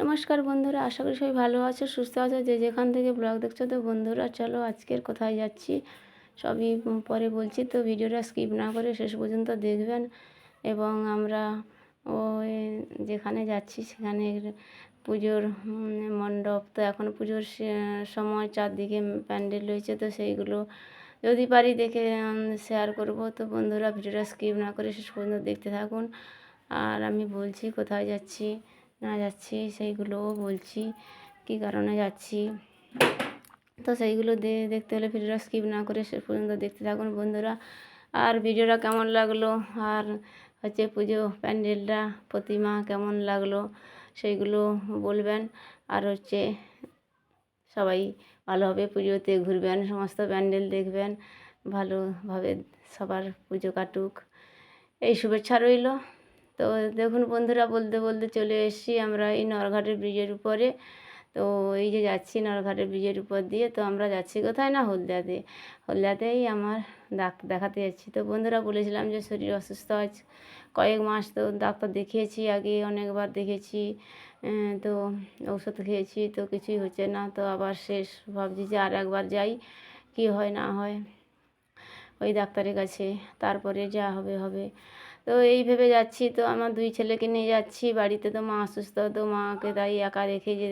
নমস্কার বন্ধুরা, আশা করি সবাই ভালো আছো, সুস্থ আছো। যে যেখান থেকে ব্লগ দেখছ তো বন্ধুরা, চলো আজকের কোথায় যাচ্ছি সবই পরে বলছি। তো ভিডিওটা স্কিপ না করে শেষ পর্যন্ত দেখবেন এবং আমরা ও যেখানে যাচ্ছি সেখানে পুজোর মণ্ডপ। তো এখন পুজোর সময় চারদিকে প্যান্ডেল রয়েছে, তো সেইগুলো যদি পারি দেখে শেয়ার করব। তো বন্ধুরা, ভিডিওটা স্কিপ না করে শেষ পর্যন্ত দেখতে থাকুন। আর আমি বলছি কোথায় যাচ্ছি। না যাচ্ছি, সেইগুলোও বলছি। কী কারণে যাচ্ছি? তো সেইগুলো দেখতে হলে ভিডিওটা স্কিপ না করে শেষ পর্যন্ত দেখতে থাকুন বন্ধুরা। আর ভিডিওটা কেমন লাগল? আর হচ্ছে পুজো প্যান্ডেলটা, প্রতিমা কেমন লাগল? সেইগুলো বলবেন। আর হচ্ছে সবাই ভালোভাবে পুজোতে ঘুরবেন, সমস্ত প্যান্ডেল দেখবেন, ভালোভাবে সবার পুজো কাটুক। এই শুভেচ্ছা রইল। তো দেখুন বন্ধুরা, বলতে বলতে চলে এসেছি আমরা এই নরঘাটের ব্রিজের উপরে। তো এই যে যাচ্ছি নরঘাটের ব্রিজের উপর দিয়ে, তো আমরা যাচ্ছি কোথায় না হলদিয়াতে? হলদিয়াতেই আমার ডাক দেখাতে যাচ্ছি। তো বন্ধুরা, বলেছিলাম যে শরীর অসুস্থ আছে কয়েক মাস, তো ডাক্তার দেখিয়েছি আগে, অনেকবার দেখেছি। তো ওষুধ খেয়েছি, তো কিছুই হচ্ছে না। তো আবার শেষ, ভাবছি যে আর একবার যাই, কি হয় না হয়। ওই ডাক্তারের কাছে, তারপরে যা হবে হবে। তো এই ভেবে যাচ্ছি, তো আমার দুই ছেলেকে নিয়ে যাচ্ছি। বাড়িতে তো মা অসুস্থ, তো মাকে তাই একা রেখে যে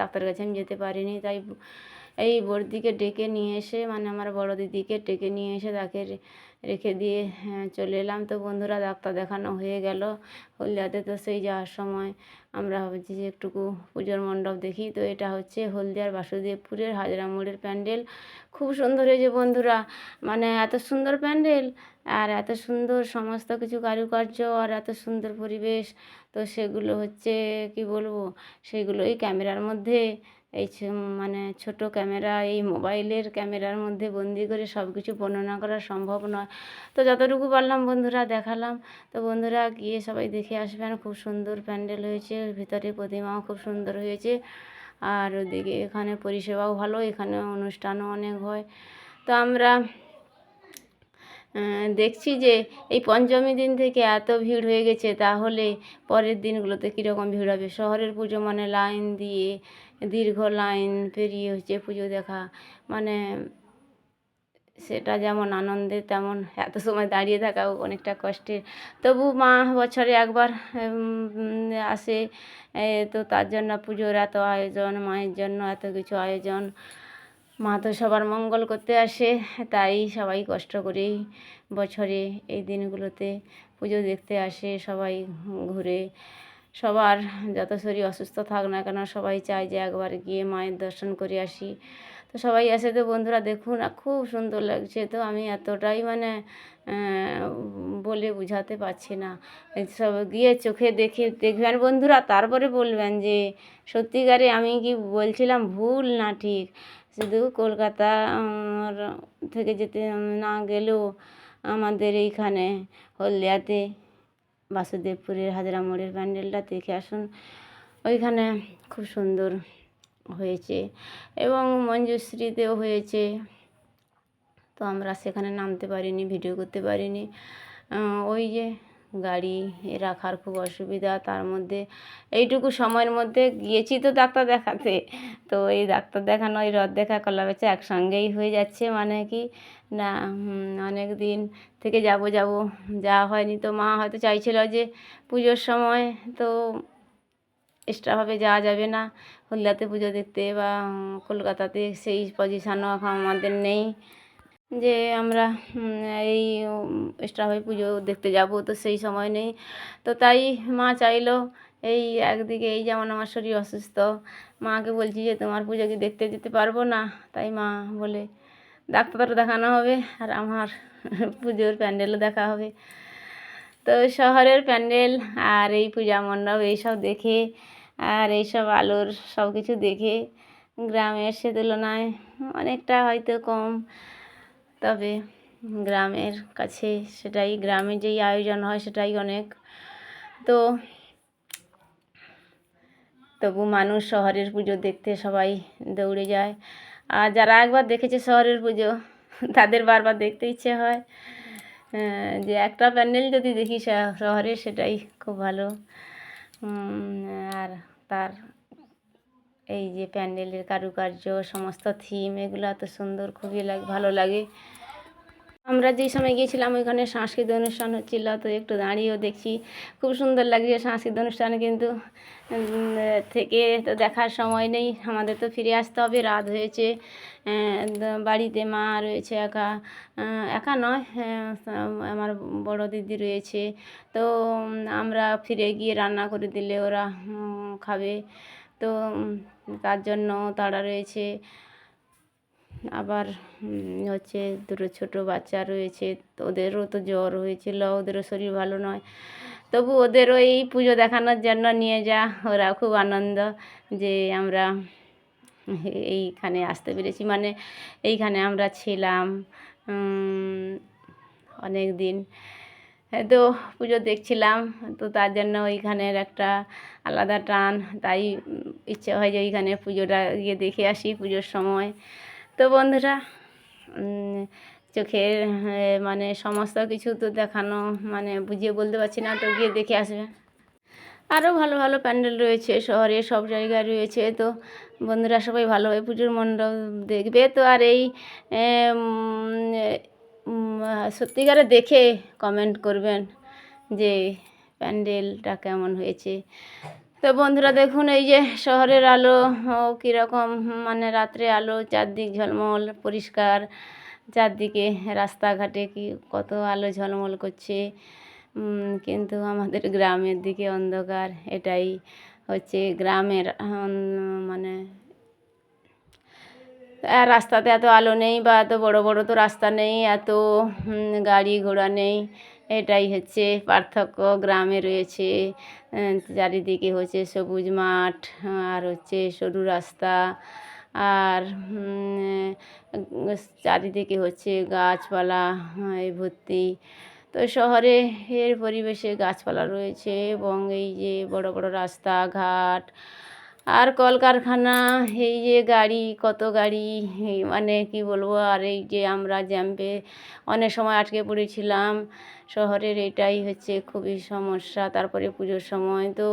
ডাক্তার কাছে আমি যেতে পারিনি। তাই এই বড়দিকে ডেকে নিয়ে এসে মানে আমার বড় দিদিকে ডেকে নিয়ে এসে তাকে রেখে দিয়ে হ্যাঁ, চলে এলাম। তো বন্ধুরা ডাক্তার দেখানো হয়ে গেল। হলদিয়াতে তো সেই যাওয়ার সময় আমরা ভাবছি যে একটুকু পুজোর মণ্ডপ দেখি। তো এটা হচ্ছে হলদিয়ার বাসুদেবপুরের হাজরা মোড়ের প্যান্ডেল। খুব সুন্দর হয়েছে বন্ধুরা মানে এত সুন্দর প্যান্ডেল আর এত সুন্দর সমস্ত কিছু কারুকার্য আর এত সুন্দর পরিবেশ। তো সেগুলো হচ্ছে কি বলব সেগুলো এই ক্যামেরার মধ্যে এই মানে ছোট ক্যামেরা, এই মোবাইলের ক্যামেরার মধ্যে বন্দি করে সব কিছু বর্ণনা করা সম্ভব নয়। তো যতটুকু পারলাম বন্ধুরা দেখালাম। তো বন্ধুরা গিয়ে সবাই দেখে আসবেন, খুব সুন্দর প্যান্ডেল হয়েছে, ভিতরে প্রতিমাও খুব সুন্দর হয়েছে। আর ওদিকে এখানে পরিষেবাও ভালো এখানে অনুষ্ঠানও অনেক হয়। তো আমরা দেখছি যে এই পঞ্চমী দিন থেকে এত ভিড় হয়ে গেছে, তাহলে পরের দিনগুলোতে কীরকম ভিড় হবে? শহরের পুজো মানে লাইন দিয়ে দীর্ঘ লাইন পেরিয়ে হচ্ছে পুজো দেখা। মানে সেটা যেমন আনন্দের তেমন এত সময় দাঁড়িয়ে থাকাও অনেকটা কষ্টের। তবু মা বছরে একবার আসে তো তার জন্য পুজোর এত আয়োজন, মায়ের জন্য এত কিছু আয়োজন। মা তো সবার মঙ্গল করতে আসে, তাই সবাই কষ্ট করেই বছরে এই দিনগুলোতে পুজো দেখতে আসে, সবাই ঘুরে। সবার যত শরীর অসুস্থ থাক না কেন, সবাই চায় যে একবার গিয়ে মায়ের দর্শন করে আসি। তো সবাই আসে তো বন্ধুরা দেখুন খুব সুন্দর লাগছে। তো আমি এতটাই মানে বলে বোঝাতে পারছি না। সব গিয়ে চোখে দেখে দেখবেন বন্ধুরা তারপরে বলবেন যে, সত্যিকারে আমি কি বলছিলাম, ভুল না ঠিক? শুধু কলকাতা থেকে যেতে না গেলেও আমাদের এইখানে হলদিয়াতে, বাসুদেবপুরের হাজরা মোড়ের প্যান্ডেলটা দেখে আসুন। ওইখানে খুব সুন্দর হয়েছে এবং মঞ্জুশ্রীতেও হয়েছে। তো আমরা সেখানে নামতে পারিনি, ভিডিও করতে পারিনি। ওই যে গাড়ি রাখার খুব অসুবিধা। তার মধ্যে এইটুকু সময়ের মধ্যে গিয়েছি তো ডাক্তার দেখাতে। তো এই ডাক্তার দেখানো ওই রথ দেখা কলা বেচা একসঙ্গেই হয়ে যাচ্ছে মানে কি? না অনেক দিন থেকে যাব যাব, যাওয়া হয়নি। তো মা হয়তো চাইছিল যে পুজোর সময় তো এক্সট্রাভাবে যাওয়া যাবে না। হলদিয়াতে পুজো দেখতে বা কলকাতাতে সেই পজিশানও এখন আমাদের নেই। যে আমরা এই এক্সট্রাভাবে পুজো দেখতে যাব, তো সেই সময় নেই। তো তাই মা চাইলো, এই একদিকে এই যেমন আমার শরীর অসুস্থ, মাকে বলছি যে তোমার পুজো কি দেখতে যেতে পারব না? তাই মা বলে ডাক্তার দেখানো হবে আর আমার পুজোর প্যান্ডেলও দেখা হবে। তো শহরের প্যান্ডেল আর এই পূজা মণ্ডপ এইসব দেখে, আর এইসব আলোর সব কিছু দেখে, গ্রামের সে তুলনায় অনেকটা হয়তো কম। তবে গ্রামের কাছে সেটাই, গ্রামে যেই আয়োজন হয় সেটাই অনেক। তো তবু মানুষ শহরের পুজো দেখতে সবাই দৌড়ে যায়। আর যারা একবার দেখেছে শহরের পুজো, তাদের বারবার দেখতে ইচ্ছে হয় যে একটা প্যান্ডেল যদি দেখি শহরে সেটাই খুব ভালো। আর তার এই যে প্যান্ডেলের কারুকার্য, সমস্ত থিম এগুলো এত সুন্দর, খুবই লাগে, ভালো লাগে। আমরা যেই সময় গিয়েছিলাম, ওইখানে সাংস্কৃতিক অনুষ্ঠান হচ্ছিল, তো একটু দাঁড়িয়েও দেখছি। খুব সুন্দর লাগছে সাংস্কৃতিক অনুষ্ঠান, কিন্তু থেকে তো দেখার সময় নেই। আমাদের তো ফিরে আসতে হবে, রাত হয়েছে। বাড়িতে মা রয়েছে একা। একা নয় আমার বড় দিদি রয়েছে। তো আমরা ফিরে গিয়ে রান্না করে দিলে ওরা খাবে। তো তার জন্য তারা রয়েছে। আবার হচ্ছে দুটো ছোটো বাচ্চা রয়েছে। ওদেরও তো জ্বর হয়েছিল, ওদেরও শরীর ভালো নয়। তবু ওদেরও এই পুজো দেখানোর জন্য নিয়ে যা। ওরা খুব আনন্দ যে আমরা এইখানে আসতে পেরেছি। মানে এইখানে আমরা ছিলাম অনেক দিন তো পুজো দেখছিলাম, তো তার জন্য ওইখানের একটা আলাদা টান, তাই ইচ্ছে হয় যে ওইখানে পুজোটা গিয়ে দেখে আসি পুজোর সময়। তো বন্ধুরা চোখের মানে সমস্ত কিছু তো দেখানো মানে বুঝিয়ে বলতে পারছি না, তো গিয়ে দেখে আসবে। আরও ভালো ভালো প্যান্ডেল রয়েছে, শহরে সব জায়গায় রয়েছে, তো বন্ধুরা সবাই ভালোভাবে পুজোর মণ্ডপ দেখবে। তো আর এই সত্যিকারে দেখে কমেন্ট করবেন যে প্যান্ডেলটা কেমন হয়েছে। তো বন্ধুরা দেখুন, এই যে শহরের আলো কীরকম মানে রাত্রে আলো, চারদিক ঝলমল, পরিষ্কার, চারদিকে রাস্তাঘাটে কি কত আলো ঝলমল করছে। কিন্তু আমাদের গ্রামের দিকে অন্ধকার, এটাই হচ্ছে গ্রামের মানে রাস্তাতে এত আলো নেই বা এত বড় বড় তো রাস্তা নেই, এত গাড়ি ঘোড়া নেই। এটাই হচ্ছে পার্থক্য। গ্রামে রয়েছে চারিদিকে হচ্ছে সবুজ মাঠ, আর হচ্ছে সরু রাস্তা, আর চারিদিকে হচ্ছে গাছপালা এই ভর্তি। তো শহরে এর পরিবেশে গাছপালা রয়েছে এবং এই যে বড় বড় রাস্তাঘাট আর কলকারখানা, এই যে গাড়ি, কত গাড়ি মানে কী বলব, আর এই যে আমরা জ্যাম্পে অনেক সময় আটকে পড়েছিলাম। শহরের এটাই হচ্ছে খুবই সমস্যা, তারপরে পুজোর সময় তো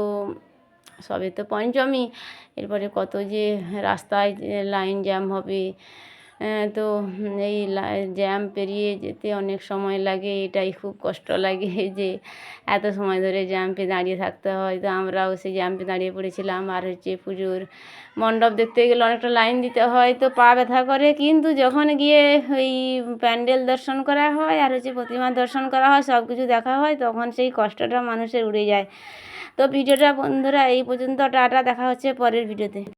সবে তো পঞ্চমী, এরপরে কত যে রাস্তায় লাইন জ্যাম হবে। তো এই জ্যাম পেরিয়ে যেতে অনেক সময় লাগে, এটাই খুব কষ্ট লাগে যে এত সময় ধরে জ্যাম্পে দাঁড়িয়ে থাকতে হয়। তো আমরাও সেই জ্যাম্পে দাঁড়িয়ে পড়েছিলাম। আর হচ্ছে পুজোর মণ্ডপ দেখতে গেলে অনেকটা লাইন দিতে হয়, তো পা ব্যথা করে। কিন্তু যখন গিয়ে ওই প্যান্ডেল দর্শন করা হয় আর হচ্ছে প্রতিমা দর্শন করা হয়, সব কিছু দেখা হয়, তখন সেই কষ্টটা মানুষের উড়ে যায়। তো ভিডিওটা বন্ধুরা এই পর্যন্ত, টাটা, দেখা হচ্ছে পরের ভিডিওতে।